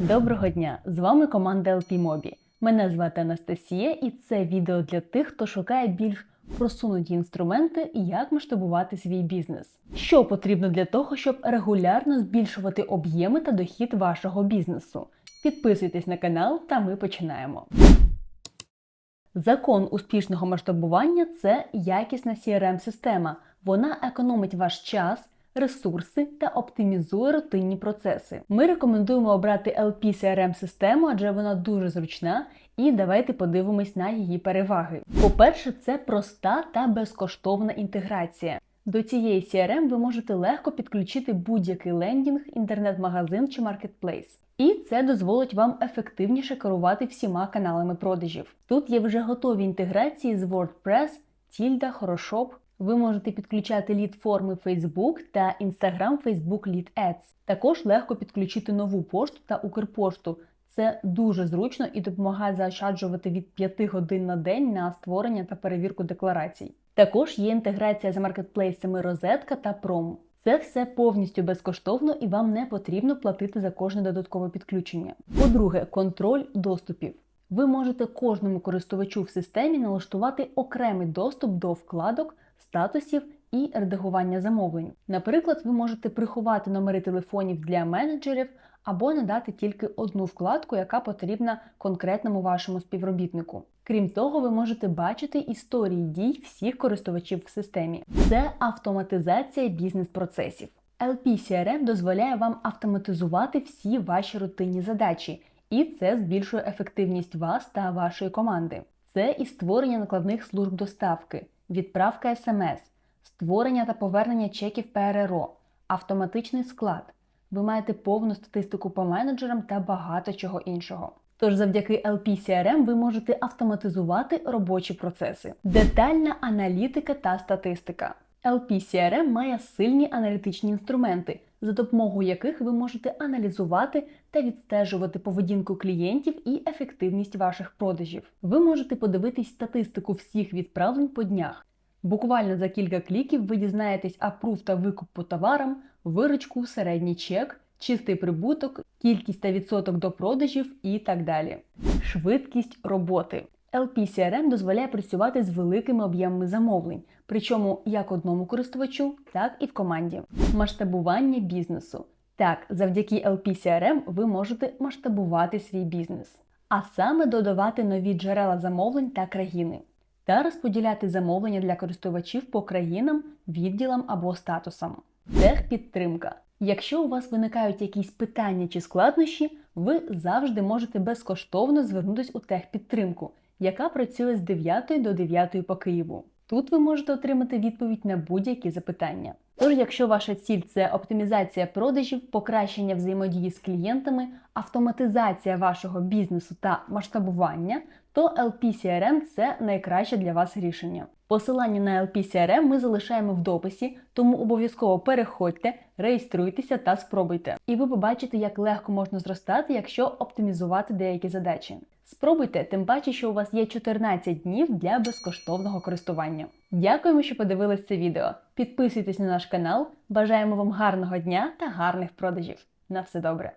Доброго дня! З вами команда LP Mobi. Мене звати Анастасія, і це відео для тих, хто шукає більш просунуті інструменти, як масштабувати свій бізнес. Що потрібно для того, щоб регулярно збільшувати об'єми та дохід вашого бізнесу? Підписуйтесь на канал, та ми починаємо. Закон успішного масштабування це якісна CRM-система. Вона економить ваш час, ресурси та оптимізує рутинні процеси. Ми рекомендуємо обрати LP CRM систему, адже вона дуже зручна, і давайте подивимось на її переваги. По-перше, це проста та безкоштовна інтеграція. До цієї CRM ви можете легко підключити будь-який лендінг, інтернет-магазин чи маркетплейс. І це дозволить вам ефективніше керувати всіма каналами продажів. Тут є вже готові інтеграції з WordPress, Tilda, Хорошоп. Ви можете підключати лід форми Facebook та Instagram Facebook Lead Ads. Також легко підключити нову пошту та Укрпошту. Це дуже зручно і допомагає заощаджувати від 5 годин на день на створення та перевірку декларацій. Також є інтеграція з маркетплейсами Розетка та Пром. Це все повністю безкоштовно і вам не потрібно платити за кожне додаткове підключення. По-друге, контроль доступів. Ви можете кожному користувачу в системі налаштувати окремий доступ до вкладок, статусів і редагування замовлень. Наприклад, ви можете приховати номери телефонів для менеджерів або надати тільки одну вкладку, яка потрібна конкретному вашому співробітнику. Крім того, ви можете бачити історії дій всіх користувачів в системі. Це автоматизація бізнес-процесів. LP CRM дозволяє вам автоматизувати всі ваші рутинні задачі, і це збільшує ефективність вас та вашої команди. Це і створення накладних служб доставки, відправка смс, створення та повернення чеків ПРРО, автоматичний склад. Ви маєте повну статистику по менеджерам та багато чого іншого. Тож завдяки LP CRM ви можете автоматизувати робочі процеси. Детальна аналітика та статистика. LP CRM має сильні аналітичні інструменти, за допомогою яких ви можете аналізувати та відстежувати поведінку клієнтів і ефективність ваших продажів. Ви можете подивитись статистику всіх відправлень по днях. Буквально за кілька кліків ви дізнаєтесь апрув та викуп по товарам, виручку, середній чек, чистий прибуток, кількість та відсоток до продажів і так далі. Швидкість роботи. LP CRM дозволяє працювати з великими об'ємами замовлень, причому як одному користувачу, так і в команді. Масштабування бізнесу. Так, завдяки LP CRM ви можете масштабувати свій бізнес, а саме додавати нові джерела замовлень та країни, та розподіляти замовлення для користувачів по країнам, відділам або статусам. Техпідтримка. Якщо у вас виникають якісь питання чи складнощі, ви завжди можете безкоштовно звернутися у техпідтримку, яка працює з 9 до 9 по Києву. Тут ви можете отримати відповідь на будь-які запитання. Тож, якщо ваша ціль це оптимізація продажів, покращення взаємодії з клієнтами, автоматизація вашого бізнесу та масштабування, то LP CRM – це найкраще для вас рішення. Посилання на LP CRM ми залишаємо в дописі, тому обов'язково переходьте, реєструйтеся та спробуйте. І ви побачите, як легко можна зростати, якщо оптимізувати деякі задачі. Спробуйте, тим паче, що у вас є 14 днів для безкоштовного користування. Дякуємо, що подивились це відео. Підписуйтесь на наш канал. Бажаємо вам гарного дня та гарних продажів. На все добре!